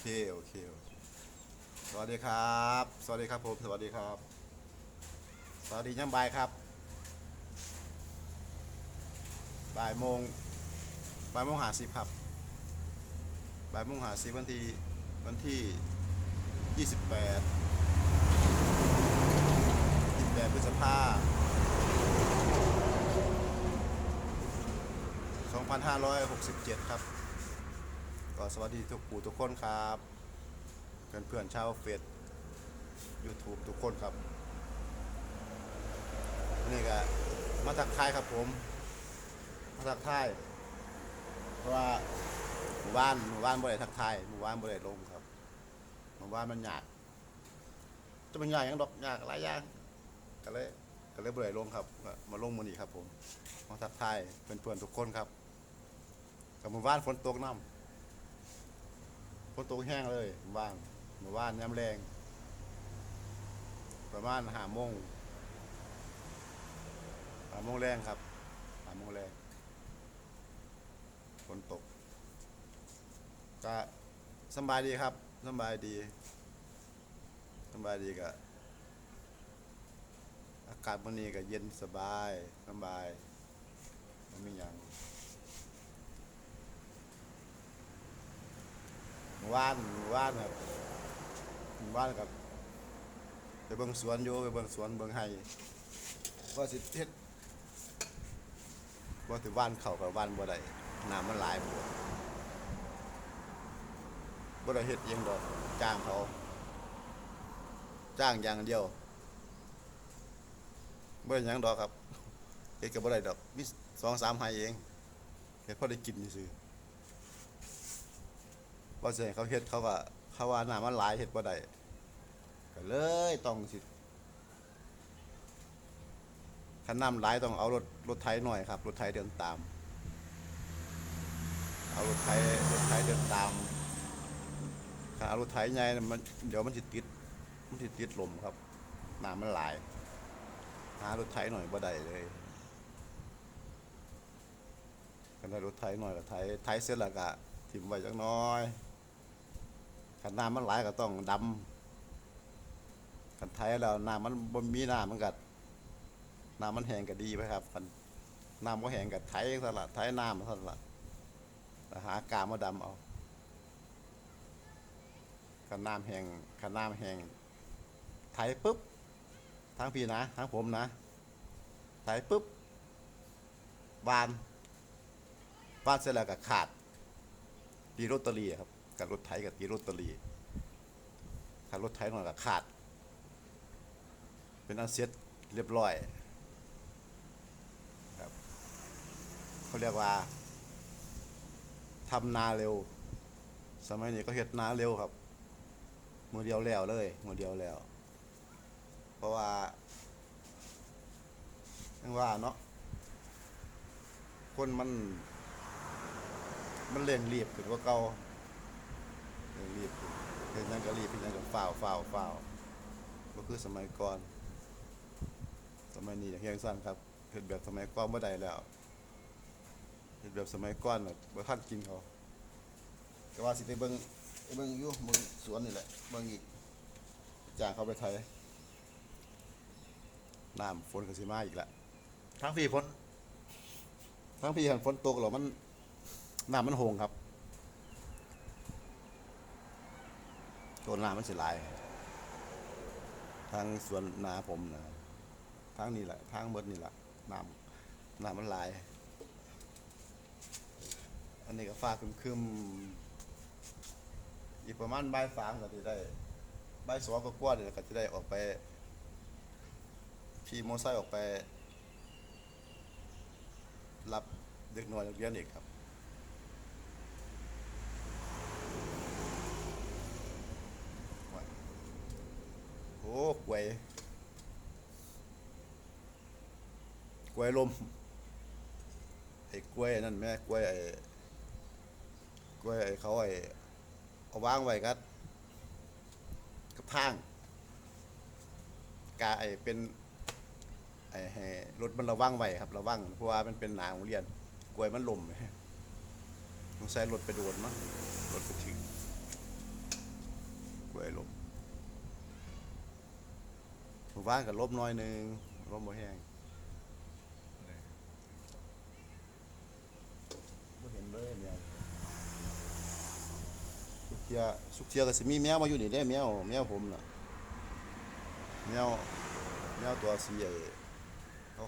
เคโอเคโอเค สวัสดีครับ สวัสดีครับผม สวัสดีครับ สวัสดีย่ำบ่ายครับ บ่ายโมง บ่ายโมงหาสิบครับ บ่ายโมงหาสิบวันที่วันที่ยี่สิบแปดยี่สิบแปดพฤษภาสองพันห้าร้อยหกสิบเจ็ดครับ ก็สวัสดีทุกผู้ทุกคนครับเพื่อนเพื่อนๆชาวเฟซ YouTube ทุกคนครับ นี่ก็มาทักทายครับผม มาทักทายเพราะว่าหมู่บ้านหมู่บ้านบ่ได้ทักทายหมู่บ้านบ่ได้ลงครับหมู่บ้านมันหยากจะเป็นหยากหยังดอกหยากหลายอย่างก็เลยก็เลยบ่ได้ลงครับ มาลงมื้อนี้ครับผมมาทักทายเพื่อนๆทุกคนครับกับหมู่บ้านฝนตกน้ำ ฝนตกแห้งเลยบ้านหมู่บ้านย้ำแรง ประมาณหาโมงหาโมงแรงครับหาโมงแรงฝนตก ก็สบายดีครับสบายดีสบายดีก็อากาศวันนี้ก็เย็นสบายสบายไม่มีอย่าง หมู่บ้านหมู่บ้านครับหมู่บ้านกับไปเบิ่งสวนอยู่ไปเบิ่งสวนเบิ่งไห้ว่าสิเฮ็ดว่าสิบ้านเขากับบ้านบ่ได้น้ำมันหลายปวดบ่ได้เฮ็ดเองดอกจ้างเขา จ้างอย่างเดียวบ่ได้หยังดอกครับเฮ็ดก็บ่ได้ดอกมีสองสามไห้เองเฮ็ดพอได้กินซื่อ ๆว่าสิให้เขาเฮ็ดเขาก็เขาว่าน้ำมันหลายเฮ็ดบ่ได้ก็เลยต้องสิคันน้ำหลายต้องเอารถรถไถหน่อยครับรถไถเดินตาม เอารถไถรถไถเดินตามคันเอารถไถใหญ่มันเดี๋ยวมันสิติดมันสิติดลมครับน้ำมันหลาย หารถไถหน่อยบ่ได้เลยคันได้รถไถหน่อยก็ไถไถเสร็จแล้วก็ถิ่มไว้จักน้อย ขันน้ำมันไหลก็ต้องดำขันไทยแล้วน้ำมันบ่มีน้ำมันกัดน้ำมันแห้งก็ดีไปครับขันน้ำก็แห้งกับไทยสละไทยน้ำสละแล้วหากามาดำเอาขันน้ำแห้งขันน้ำแห้งไทยปุ๊บทั้งพี่นะทั้งผมนะไทยปุ๊บบานบานเสร็จแล้วก็ขาดตีโรตเตอรี่ครับ กับรถไถกับตีรตเตอรี่ถ้ารถไถหน่อยก็ขาด เป็นอันเซ็ตเรียบร้อยครับเขาเรียกว่าทำนาเร็ว สมัยนี้ก็เฮ็ดนาเร็วครับมือเดียวแล้วเลยมือเดียวแล้ว เพราะว่ายังว่าเนาะคนมัน มันเร่งรีบขึ้นกว่าเก่า ร่งรีบขึ้นเห็นหยังก็รีบเห็นหยังก็ฟ้าวฟ้าวฟ้าวก็คือสมัยก่อน สมัยนี้อย่างเฮียงสั้นครับเห็นแบบสมัยก่อนบ่ได้แล้วเห็นแบบสมัยก่อนน่ะบ่ทันกินเขาก็ว่าสิไปเบิ่งไปเบิ่งอยู่เบิ่งสวนนี่แหละเบิ่งอีกจ้างเขาไปไทยน้ำฝนก็สิมาอีกละทั้งพี่ฝนทั้งพี่หันฝนตกแล้วมันน้ำมันโหงครับ ต้นน้ำมันสิหลาย ทางสวนนาผมนะทางนี้แหละทางเบิดนี่แหละน้ำน้ำมันหลาย อันนี้ก็ฟ้าครึมๆอีกประมาณบ่ายสามก็จะได้ใบสองก็กว่าเดี๋ยวก็จะได้ออกไปขี่มอไซค์ออกไป รับเด็กน้อยนักเรียนอีกครับ ล้วยลมไอ้กล้วยนั่นแม่กล้วยไอ้กล้วยไอ้เขาไอ้เอาวางไว้กัดกับทางกาไอ้เป็นไอ้ให้รถมันระวังไว้ครับระวังเพราะว่ามันเป็นหนาของเรียนกล้วยมันล่มต้องใช้รถไปโดนมั้งรถไปถึงกล้วยลมว่างกับลบน้อยนึงลบบ่แห้ง ทียสุกเทียก็สิมีแมวมาอยู่นี่เด้แมวแมวผมน่ะแมวแมวตัวสีไอ้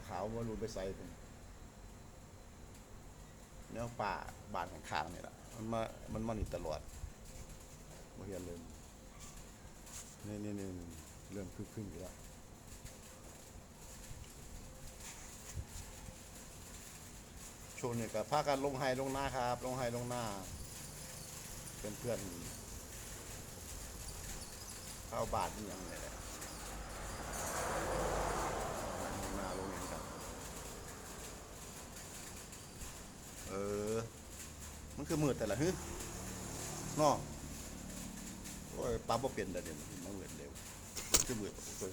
ขาวๆบ่รู้ไปใส่ผมแมวป่าบ้านข้างๆนี่ล่ะมันมามันมานี่ตลอดบ่เห็นเลยนี่นี่นี่เริ่มคึกๆอยู่แล้วช่วงนี้ก็พากันลงไฮลงหน้าครับ ลงไฮลงหน้าเพื่อนเพื่อน ข้าบาทนี่ยังไงแหละลงหน้าลงอย่างกันเออ มันคือมืดแต่ละฮึนาะโอ้ยปั๊บบ่เป็นแต่เดี๋ยวมันมืดเร็วคือมืดโอ้ย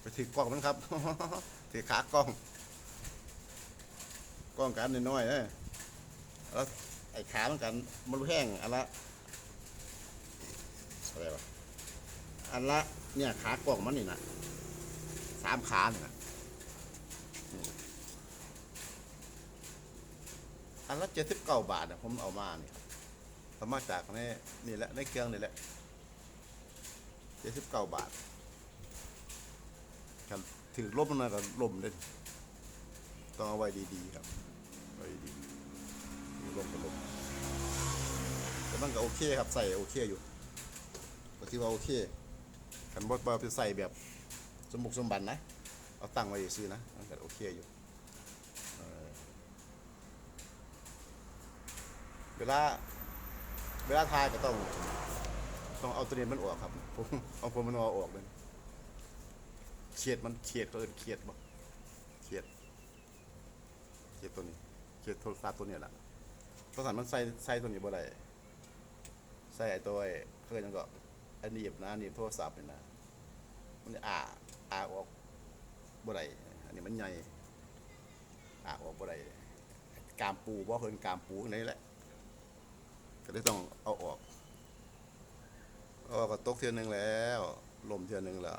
ไปถือกล้องมันครับถือขากล้องกล้องกันน้อยๆเอ้ยแล้วไอ้ขามันกันมันแห้งอันละ อะไรวะอันละเนี่ยขากล้องมันนี่นะสามขาเนี่ยนะอันละเจ็ดสิบเก้าบาทเนี่ยผมเอามาเนี่ยเอามาจากในนี่แหละในเครื่องนี่แหละเจ็ดสิบเก้าบาทครับถือลบมันหน่อยก็ลมเลยต้องเอาไว้ดีๆครับไว้ดีมีลมกับลมแต่มันก็โอเคครับใส่โอเคอยู่ ก็ที่ว่าโอเคขันบดบาไปใส่แบบสมบุกสมบันนะ เอาตั้งไว้ซื้อนะมันก็โอเคอยู่เวลาเวลาทายก็ต้องต้องเอาตัวนี้มันออกครับผมเอาผมมันอออกเลยเขียดมันเขียดตัวอื่นเขียดบ่เขียดเขียดตัวนี้เขียดโทรศัพท์ตัวนี้แหละโทรศัพท์มันใส่ใส่ตัวนี้บ่ได้ใส่ไอ้ตัวไอ้เคยจังก็ อันหนีบนะนีบโทรศัพท์นี่นะมันอ่าอ่าออกบ่ได้อันนี้มันใหญ่อ่าออกบ่ได้กามปูบ่เพิ่นกามปูข้างในแหละ ก็เลยต้องเอาออกเอาออกก็ตกเทื่อหนึ่งแล้วลมเทื่อหนึ่งแล้ว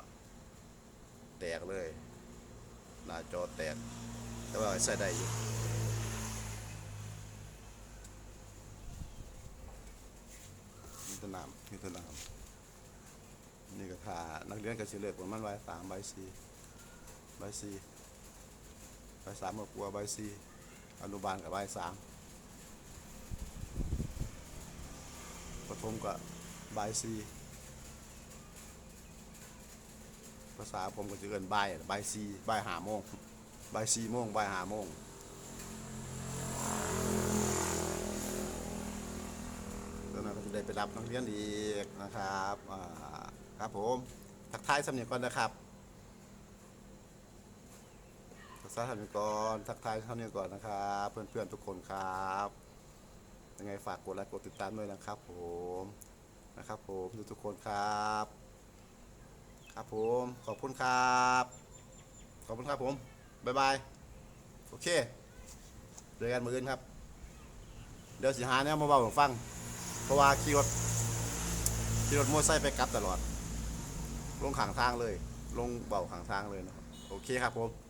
แตกเลย หน้าจอแตก แต่ว่าใส่ได้อยู่นี่ต้นน้ำนี่ต้นน้ำนี่านักเรียนก็สิเลือกประมาณใบสามใบสี่ใบสี่ใบสามก็กลัวาใบสี่อนุบาลกับใบสามประถมกับใบสี่ภาษาผมก็จะเอินใบายใบายสี่ใบายหาโมงบ่ายสี่โมงบ่ายหาโมงตอนนั้นก็จะได้ไปรับนักเรียนอีกนะครับอ่า ครับผมทักทายสำเนียงก่อนนะครับทักทายสำเนียงก่อนทักทายสำเนียงก่อนนะครับเพื่อนๆทุกคนครับยังไงฝากกดไลค์กดติดตามด้วยนะครับ ผมนะครับ ผมทุกๆคนครับ ครับผมขอบคุณครับขอบคุณครับผมบ๊ายบายโอเคเจอกันมืออื่นครับ เดี๋ยวสิหาเนี่ยมาเบาให้ฟัง เพราะว่าขี่รถขี่รถมอเตอร์ไซค์ไปกลับตลอด ลงขางทางเลย ลงเบาขางทางเลยนะครับ โอเคครับผม